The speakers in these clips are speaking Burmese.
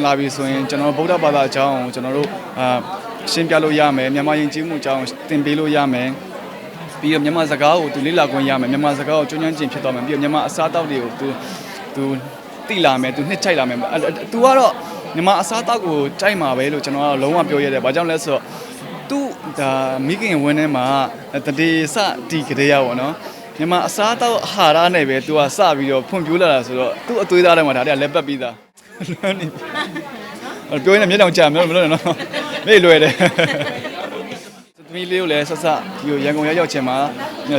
ပြန်လာပြီဆိုရင်ကျွန်တော်ဗုဒ္ဓဘာသာအကြောင်းကိုကျွန်တော်တို့အာရှင်းပြလို့ရမယ်မြန်မာယဉ်ကျေးမှုအကြောင်းသင်ပေးလို့ရမယ်ပြီးတော့မြန်မာစကားကိုသူလေ့လာခွင့်ရမယ်မြန်မာစကားကိုကျွမ်းကျင်ကျင်ဖြစ်သွားမယ်ပြီးတော့မြန်မာအစားအသောက်တွေကိုသူသူတိလာမယ်သူနှစ်ချိုက်လာမယ်သူကတော့မြန်မာအစားအသောက်ကိုကြိုက်မှာပဲလို့ကျွန်တော်ကလုံးဝပြောရတယ်ဘာကြောင့်လဲဆိုတော့သူဒါမိခင်ဝင်းထဲမှာတတေစတီကလေးရပါတော့မြန်မာအစားတော့အာဟာရနဲ့ပဲသူကစပြီးတော့ဖွံ့ဖြိုးလာတာဆိုတော့သူ့အသွေးသားထဲမှာဒါတည်းကလက်ပတ်ပြီးသား လွမ်းနေပြီပြောရင်လည်းမျက်နှာကြာမလို့မလို့နော်မေ့လွယ်တယ်သမီးလေးကိုလည်းဆက်ဆက်ဒီရန်ကုန်ရောက်ရောက်ချင်မှာ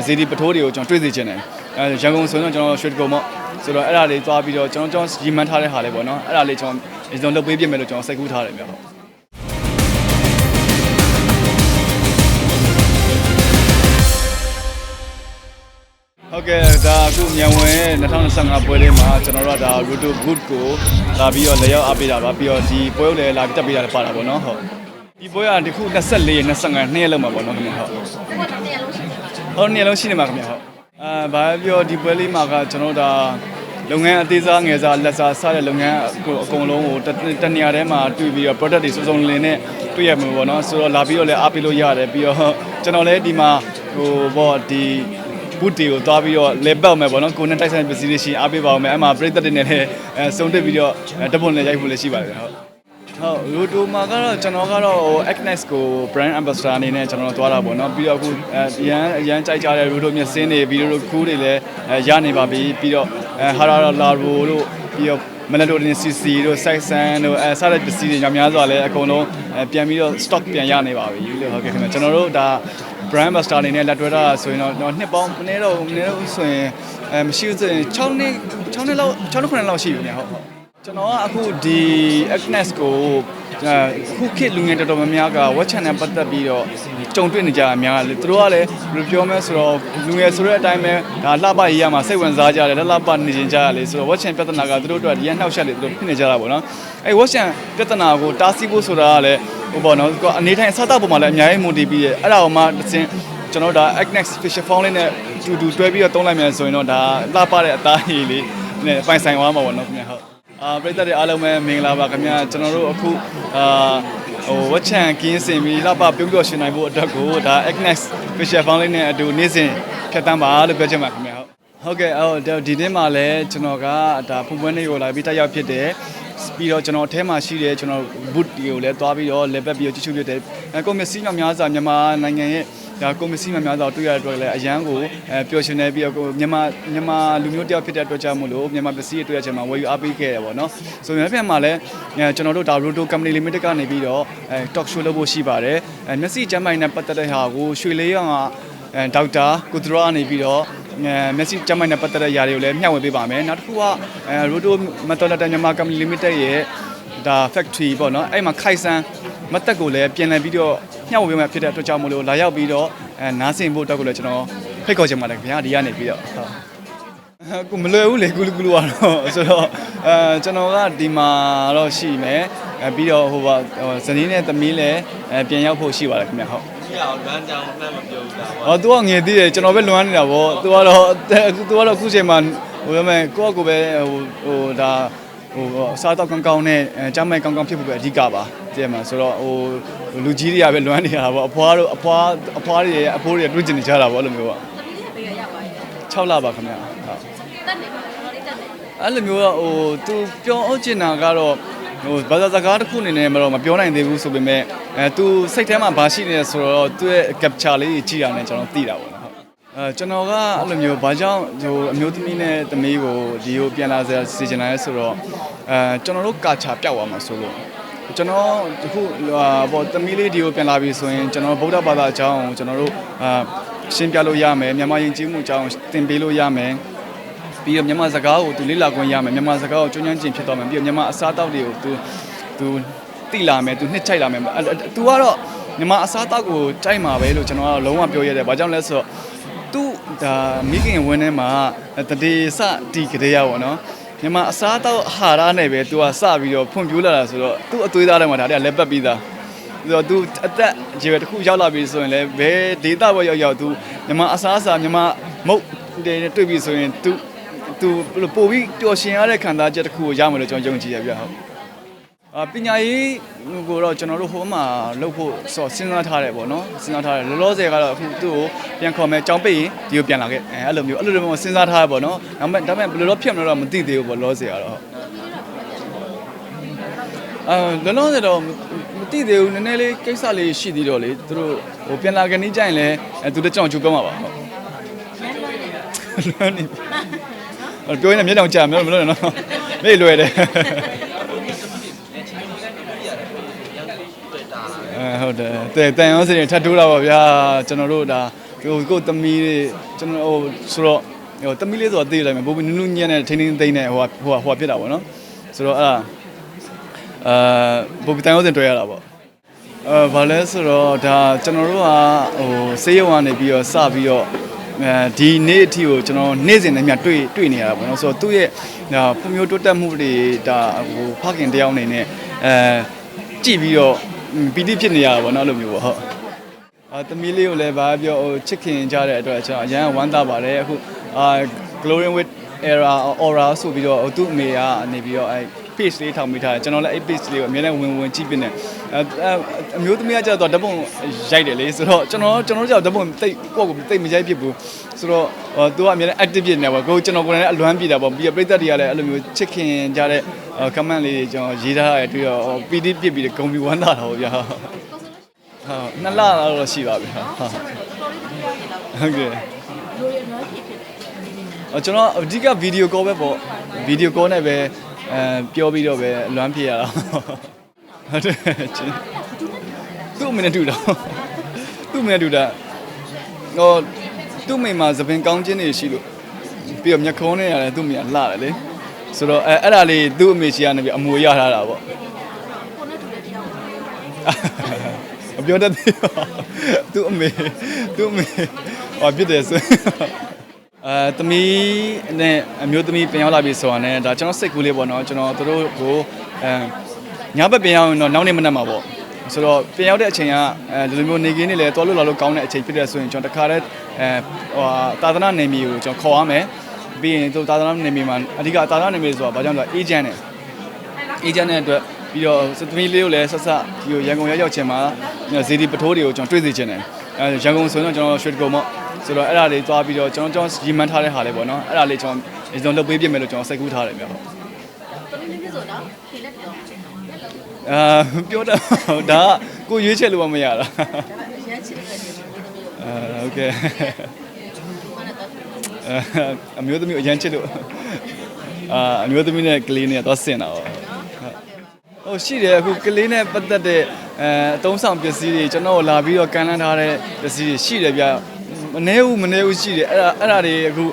ဇေဒီပထိုးတွေကိုကျွန်တော်တွေ့စေချင်တယ်အဲရန်ကုန်ဆိုရင်ကျွန်တော်ရွှေတကုံပေါ့ဆိုတော့အဲ့ဒါလေးသွားပြီးတော့ကျွန်တော်ကျွန်တော်ရီမန်းထားတဲ့ဟာလေးပေါ့နော်အဲ့ဒါလေးကျွန်တော်အရင်ဆုံးလုပ်ပေးပြမယ်လို့ကျွန်တော်စိတ်ကူးထားတယ်ဗျဟုတ် ဟုတ်ကဲ့ဒါအခုမြန်ဝင်2025ပွဲလေးမှာကျွန်တော်တို့ကဒါ Roto Good ကိုလာပြီးတော့လက်ရောက်အားပေးတာပါပြီးတော့ဒီပွဲကိုလည်းလာပြီးတက်ပေးတာလည်းပါတာပေါ့နော်ဟုတ်ဒီပွဲကဒီခု24 25နှစ်ရက်လောက်မှာပေါ့နော်ခင်ဗျဟုတ်ဟုတ်နှစ်ရက်လုံးရှိနေမှာခင်ဗျဟုတ်အာဘာပြောဒီပွဲလေးမှာကကျွန်တော်တို့ဒါလုပ်ငန်းအသေးစားငယ်စားလက်စားစတဲ့လုပ်ငန်းကိုအကုန်လုံးကိုတနေရာထဲမှာတွေ့ပြီးတော့ product တွေစုံစုံလင်နဲ့တွေ့ရမှာပေါ့နော်ဆိုတော့လာပြီးတော့လည်းအားပေးလို့ရတယ်ပြီးတော့ကျွန်တော်လည်းဒီမှာဟိုပေါ့ဒီ ဘုတ်တီကိုသွားပြီးတော့လေပတ်မယ်ပေါ့နော်ကိုနဲ့တိုက်ဆိုင်ပစ္စည်းတွေရှိအားပေးပါအောင်မယ်အဲ့မှာပရိသတ်တွေနဲ့လည်းအဲစုံတက်ပြီးတော့ဓပွန်လည်းရိုက်ဖို့လည်းရှိပါတယ်ဟုတ်ဟုတ်ရိုတိုမာကတော့ကျွန်တော်ကတော့ဟို Agnes ကို brand ambassador အနေနဲ့ကျွန်တော်သွားတာပေါ့နော်ပြီးတော့အခုအဲရန်ရန်ကြိုက်ကြတဲ့ရိုတိုမြစင်းတွေဗီဒီယိုကူးတွေလည်းအဲရနေပါပြီပြီးတော့အဲဟာရာလာရိုတို့ပြီးတော့မနက်တို့တင်စီစီတို့စိုက်ဆန်တို့အဲစားတဲ့ပစ္စည်းတွေညများစွာလည်းအကုန်လုံးအဲပြန်ပြီးတော့ stock ပြန်ရနေပါပြီလို့ဟုတ်ကဲ့ခင်ဗျကျွန်တော်တို့ဒါ brand master အနေနဲ့လက်တွဲတာဆိုရင်တော့တော့နှစ်ပေါင်းမနေ့တော့မနေ့တော့ဆိုရင်အဲမရှိဘူးဆိုရင်6နှစ်6နှစ်လောက်6နှစ်9နှစ်လောက်ရှိပြီညာဟုတ်ဟုတ်ကျွန်တော်ကအခုဒီ Agnes ကိုအခုခေတ်လူငယ်တော်တော်များများက watch channel ပတ်သက်ပြီးတော့ကြုံတွေ့နေကြတာများတယ်သူတို့ကလည်းဘယ်လိုပြောမလဲဆိုတော့လူငယ်ဆိုတဲ့အတိုင်းပဲဒါလှပရေးရမှာစိတ်ဝင်စားကြတယ်လှလှပနေကြကြရလေဆိုတော့ watch channel ပြဿနာကသူတို့အတွက်ဒီကနှောက်ယှက်လေသူတို့ဖြစ်နေကြတာပေါ့နော်အဲ watch channel ပြဿနာကိုတားဆီးဖို့ဆိုတာကလည်း ဟိုပေါ့နော်ကိုအနေထိုင်အစတောက်ပုံမှာလည်းအများကြီးမူတည်ပြီးရဲ့အဲ့ဒါကိုမှတစ်စင်ကျွန်တော်ဒါ Agnex Fisher Phone လေးနဲ့တူတူတွဲပြီးတော့တုံးလိုက်မယ်ဆိုရင်တော့ဒါလှပတဲ့အသားရည်လေးနဲ့ပိုင်ဆိုင်သွားမှာပေါ့နော်ခင်ဗျဟုတ်အာပရိသတ်တွေအားလုံးပဲမင်္ဂလာပါခင်ဗျကျွန်တော်တို့အခုအာဟိုဝက်ချန်ကင်းစင်ပြီးလှပပြုံးပြောရှင်နိုင်ဖို့အတွက်ကိုဒါ Agnex Fisher Phone လေးနဲ့အတူနေ့စဉ်ဖြတ်တန်းပါလို့ပြောချင်ပါခင်ဗျဟုတ်ဟုတ်ကဲ့အော်ဒီနေ့မှာလည်းကျွန်တော်ကဒါဖုန်ပွဲနေကိုလာပြီးတက်ရောက်ဖြစ်တယ် ပြီးတော့ကျွန်တော်အထဲမှာရှိတဲ့ကျွန်တော် boot တွေကိုလည်းသွားပြီးတော့ level ပြီးတော့ကြည့်ရှုဖြစ်တယ်အဲကုန်မျက်စိများများစွာမြန်မာနိုင်ငံရဲ့ဒါကုန်မျက်စိများများစွာတွေ့ရတဲ့အတွက်လည်းအရန်ကိုအဲပျော်ရွှင်နေပြီးတော့မြန်မာမြန်မာလူမျိုးတယောက်ဖြစ်တဲ့အတွက်ကြောင့်မို့လို့မြန်မာပစ္စည်းတွေတွေ့ရချင်မှာဝယ်ယူအားပေးခဲ့တယ်ပေါ့နော်ဆိုရင်ပြန်မှာလည်းအဲကျွန်တော်တို့ဒါ Roto Company Limited ကနေပြီးတော့အဲ talk show လုပ်ဖို့ရှိပါတယ်အဲမျက်စိကျမ်းပိုင်နဲ့ပတ်သက်တဲ့ဟာကိုရွှေလေးရောင်ကအဲဒေါက်တာကုသရာနေပြီးတော့အဲ မျက်စိကျမ်းပိုင်နဲ့ပတ်သက်တဲ့ຢာတွေကိုလည်းမျှဝေပေးပါမယ်နောက်တစ်ခုကအဲ Roto Metalleta မြန်မာ Company Limited ရဲ့ဒါ factory ပေါ့နော်အဲ့မှာခိုင်ဆန်းမတ်တက်ကိုလည်းပြင်လည်ပြီးတော့ညှောက်ဝေးမှဖြစ်တဲ့အတွက်ကြောင့်မလို့လာရောက်ပြီးတော့အဲနားဆင်ဖို့အတွက်ကိုလည်းကျွန်တော်ဖိတ်ခေါ်ချင်ပါတယ်ခင်ဗျာဒီကနေပြီးတော့ဟုတ်ကိုမလွယ်ဘူးလေကူလူကူလူကတော့ဆိုတော့အဲကျွန်တော်ကဒီမှာတော့ရှိမယ်အဲပြီးတော့ဟိုပါဇနီးနဲ့သမီးလည်းအဲပြန်ရောက်ဖို့ရှိပါတယ်ခင်ဗျာဟုတ် ဒီအောင်လမ်းကြောင်းမှန်းမပြောဘူးလား ။အော် तू ကငယ်သေးတယ်ကျွန်တော်ပဲလွမ်းနေတာဗော။ तू ကတော့ तू ကတော့အခုချိန်မှာဟိုရမယ်ကိုယ့်အကိုပဲဟိုဟိုဒါဟိုအစားတော့ကောင်းကောင်းနဲ့အဲကျမ်းမိုင်ကောင်းကောင်းဖြစ်ဖို့ပဲအဓိကပါ။တဲ့မှာဆိုတော့ဟိုလူကြီးတွေကပဲလွမ်းနေတာဗော။အဖွားတို့အဖွားအဖွားတွေရဲ့အဖိုးတွေတွေ့ကျင်နေကြတာဗောအဲ့လိုမျိုးပေါ့ သမီးလေးပေးရရောက်ပါရဲ့ ။6လပါခင်ဗျာ။ဟုတ် တက်နေပါတော့လေးတက်နေ ။အဲ့လိုမျိုးကဟို तू ပြောအောင်ကျင်တာကတော့ ဟိုဘာသာစကားတစ်ခုအနေနဲ့မတော့မပြောနိုင်သေးဘူးဆိုပေမဲ့အဲ तू စိတ်ထဲမှာဘာရှိနေလဲဆိုတော့သူ့ရဲ့ capture လေးကြီးကြည့်တာနဲ့ကျွန်တော်သိတာပေါ့နော်ဟုတ်အဲကျွန်တော်ကအဲ့လိုမျိုးဘာကြောင့်ဟိုအမျိုးသမီးနဲ့သမီးကိုဒီကိုပြန်လာစေစီချင်လာလဲဆိုတော့အဲကျွန်တော်တို့ကာချာပျောက်သွားမှာဆိုလို့ကျွန်တော်ဒီခုဟာပေါ့သမီးလေးဒီကိုပြန်လာပြီဆိုရင်ကျွန်တော်ဗုဒ္ဓဘာသာအကြောင်းကိုကျွန်တော်တို့အာရှင်းပြလို့ရမယ်မြန်မာယဉ်ကျေးမှုအကြောင်းသင်ပေးလို့ရမယ် ပြီးတော့မြန်မာစကားကိုသူလေ့လာခွင့်ရမယ်မြန်မာစကားကိုကျွမ်းကျင်ကျင်ဖြစ်သွားမယ်ပြီးတော့မြန်မာအစားအသောက်တွေကိုသူသူတိလာမယ်သူနှစ်ချိုက်လာမယ်သူကတော့မြန်မာအစားအသောက်ကိုကြိုက်မှာပဲလို့ကျွန်တော်ကလုံးဝပြောရတယ်ဘာကြောင့်လဲဆိုတော့သူဒါမိခင်ဝင်းထဲမှာတတေစတီကလေးရပါတော့မြန်မာအစားအသောက်အာဟာရနဲ့ပဲသူကစပြီးတော့ဖွံ့ဖြိုးလာတာဆိုတော့သူ့အသွေးသားထဲမှာဒါတည်းကလက်ပတ်ပြီးသားဆိုတော့ तू အသက်ခြေတစ်ခုရောက်လာပြီဆိုရင်လည်းဘယ်ဒေတာဘောရောက်ရောက် तू မြန်မာအစားအစာမြန်မာမုတ်တွေနဲ့တွေ့ပြီဆိုရင် तू သူပို့ပြီးပျော်ရှင်ရတဲ့ခံစားချက်တစ်ခုကိုရမယ်လို့ကျွန်တော်ယုံကြည်ရပြဟုတ်အာပညာရေးကိုတော့ကျွန်တော်တို့ဟိုမှာလုပ်ဖို့ဆိုစဉ်းစားထားတယ်ပေါ့နော်စဉ်းစားထားတယ်လောလောဆယ်ကတော့အခုသူ့ကိုပြန်ခေါ်မယ်ကြောင်းပိတ်ရင်ဒီကိုပြန်လာခဲ့အဲအဲ့လိုမျိုးအဲ့လိုမျိုးစဉ်းစားထားရပေါ့နော်ဒါပေမဲ့ဒါပေမဲ့ဘယ်လိုတော့ဖြစ်မလို့တော့မသိသေးဘူးပေါ့လောလောဆယ်ကတော့အာလောလောဆယ်တော့မသိသေးဘူးနည်းနည်းလေးကိစ္စလေးရှိသေးတော့လေသူတို့ဟိုပြန်လာကနေကြရင်လည်းအဲသူတို့ကြောင်ချူပြောမှာပါဟုတ်လွမ်းနေ ပြောရင်လည်းမျက်တောင်ကြာမလို့မလို့နော်မေ့လွယ်တယ်အဲဟုတ်တယ်တဲ့တန်ရောစရင်ထပ်တိုးတာပါဗျာကျွန်တော်တို့ဒါဟိုကိုယ်သမီးလေးကျွန်တော်ဟိုဆိုတော့ဟိုသမီးလေးဆိုတော့သိတယ်မယ်ဘိုးဘနုနုညံ့နဲ့ထိန်းထိန်းသိမ်းနဲ့ဟိုဟိုဟိုဖြစ်တာပေါ့နော်ဆိုတော့အဲ့ဒါအာဘိုးတန်ရောစင်တွေ့ရတာပေါ့အဲဘာလဲဆိုတော့ဒါကျွန်တော်တို့ကဟိုစေးရုံကနေပြီးတော့စပြီးတော့အဲ ဒီနေ့အထိကိုကျွန်တော်နေ့စဉ်နဲ့မြတွေ့တွေ့နေရတာပေါ့နော်ဆိုတော့သူ့ရဲ့ဒါဖွံ့ဖြိုးတိုးတက်မှုတွေဒါဟိုဖခင်တယောက်အနေနဲ့အဲကြည့်ပြီးတော့ပီတိဖြစ်နေရတာပေါ့နော်အဲ့လိုမျိုးပေါ့ဟုတ်အာသမီးလေးကိုလည်းဗာပြောဟိုချစ်ခင်ကြတဲ့အတွက်ကျွန်တော်အရန်ဝမ်းသာပါတယ်အခုအာ Glory with Era Aura ဆိုပြီးတော့ဟိုသူ့အမေကနေပြီးတော့အဲ page လေးထောင်မိထားတယ်ကျွန်တော်လည်းအဲ့ page လေးကိုအများနဲ့ဝင်ဝင်ကြည့်ပြနေအဲအမျိုးသမီးကကျတော့ဓပုံရိုက်တယ်လေဆိုတော့ကျွန်တော်ကျွန်တော်တို့ကျတော့ဓပုံတိတ်ကိုယ့်ကိုတိတ်မရိုက်ဖြစ်ဘူးဆိုတော့ဟိုသူကအများနဲ့ active ဖြစ်နေတယ်ပေါ့ကိုကျွန်တော်ကိုယ်နဲ့အလွမ်းပြတာပေါ့ပြီးတော့ပြည်သက်တွေကလည်းအဲ့လိုမျိုးချစ်ခင်ကြတဲ့ comment လေးတွေကျွန်တော်ရေးထားရတယ်တွေ့တော့ပီတိပြစ်ပြီးဂုံပြီးဝမ်းသာတာပေါ့ဗျာဟုတ်နှစ်လတော့ရှိပါပြီဟုတ်ဟုတ်ဟုတ်ကဲ့အ ကျွန်တော်အဓိကဗီဒီယိုကောပဲပေါ့ဗီဒီယိုကောနဲ့ပဲအဲပြောပြီးတော့ပဲလွမ်းပြရတာဟုတ်တယ်ချင်းသူ့အမနဲ့တူတာသူ့အမနဲ့တူတာဟိုသူ့မိမှာသပင်ကောင်းခြင်းတွေရှိလို့ပြီးတော့မျက်ခုံးနဲ့ရတယ်သူ့မိကလှတယ်လေဆိုတော့အဲအဲ့ဒါလေးသူ့အမေရှိကနေပြီးအမွေရထားတာပေါ့မပြောတတ်သေးပါသူ့အမေသူ့အမေဟောပြစ်တယ်ဆို အဲသမီးနဲ့အမျိုးသမီးပြန်ရောက်လာပြီဆိုတာနဲ့ဒါကျွန်တော်စိတ်ကူးလေးပေါ့နော်ကျွန်တော်တို့ကိုအဲညဘက်ပြန်ရောက်ရင်တော့နောက်နေ့မနက်မှာပေါ့ဆိုတော့ပြန်ရောက်တဲ့အချိန်ကအဲဒီလိုမျိုးနေကင်းနေလဲတော်လို့လာလို့ကောင်းတဲ့အချိန်ဖြစ်တဲ့ဆိုရင်ကျွန်တော်တခါတည်းအဲဟိုသာသနာနေမီကိုကျွန်တော်ခေါ်ရမယ်ပြီးရင်သူသာသနာနေမီမှာအဓိကသာသနာနေမီဆိုတာဘာကြောင့်လဲအေဂျင့်နဲ့အေဂျင့်တဲ့အတွက်ပြီးတော့စသမီးလေးကိုလည်းဆက်ဆက်ဒီရန်ကုန်ရောက်ရောက်ချင်မှာဇေဒီပထိုးတွေကိုကျွန်တော်တွေ့စေချင်တယ်အဲရန်ကုန်ဆိုရင်တော့ကျွန်တော်ရွှေတကုံပေါ့ ဆိုတော့အဲ့ဒါလေးသွားပြီးတော့ကျွန်တော်ကျွန်တော်ရီမန်းထားတဲ့ဟာလေးပေါ့နော်အဲ့ဒါလေးကျွန်တော်အရင်ဆုံးလုပ်ပေးပြမယ်လို့ကျွန်တော်စိတ်ကူးထားတယ်ဗျဟုတ်သမီးလေးဆိုတော့ဖြေလက်ပြောအာပြောတာဒါကကိုရွေးချက်လို့မရတာဒါကရမ်းချစ်တဲ့နေမှာသမီးကိုအာဟုတ်ကဲ့မနက်တော့အာအမျိုးသမီးကိုအရန်ချစ်လို့အာအမျိုးသမီးနဲ့ကလေးနဲ့တော့ဆင်တာပေါ့ဟုတ်ရှိတယ်အခုကလေးနဲ့ပတ်သက်တဲ့အဲအသုံးဆောင်ပစ္စည်းတွေကျွန်တော်တို့လာပြီးတော့ကန်လန်းထားတဲ့ပစ္စည်းတွေရှိတယ်ဗျ မနေဘူးမနေဘူးရှိတယ်အဲ့ဒါအဲ့ဒါတွေအခု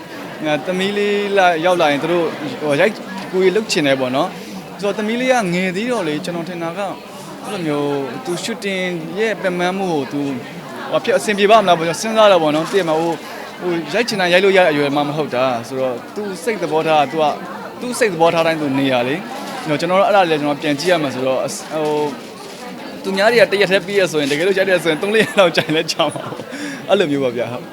သမီးလေးလာရောက်လာရင်တို့ဟိုရိုက်ကိုရီလုတ်ချင်တယ်ပေါ့နော်ဆိုတော့သမီးလေးကငယ်သေးတော့လေကျွန်တော်ထင်တာကအဲ့လိုမျိုးသူ shooting ရဲ့ပင်ပန်းမှုကိုသူဟိုဖြစ်အဆင်ပြေပါမလားပေါ့စဉ်းစားတော့ပေါ့နော်တည့်မှာဟိုဟိုရိုက်ချင်တာရိုက်လို့ရတဲ့အရွယ်မှမဟုတ်တာဆိုတော့သူစိတ်သဘောထားကသူကသူစိတ်သဘောထားတိုင်းသူနေရလေကျွန်တော်တို့အဲ့ဒါလည်းကျွန်တော်ပြန်ကြည့်ရမှာဆိုတော့ဟိုသူများတွေကတရက်တည်းပြီးရဆိုရင်တကယ်လို့ကြိုက်တယ်ဆိုရင်3-4ရက်လောက်ကြိုင်လဲကြောင်းပါဘူး အဲ့လိုမျိုးပါဗျာဟုတ်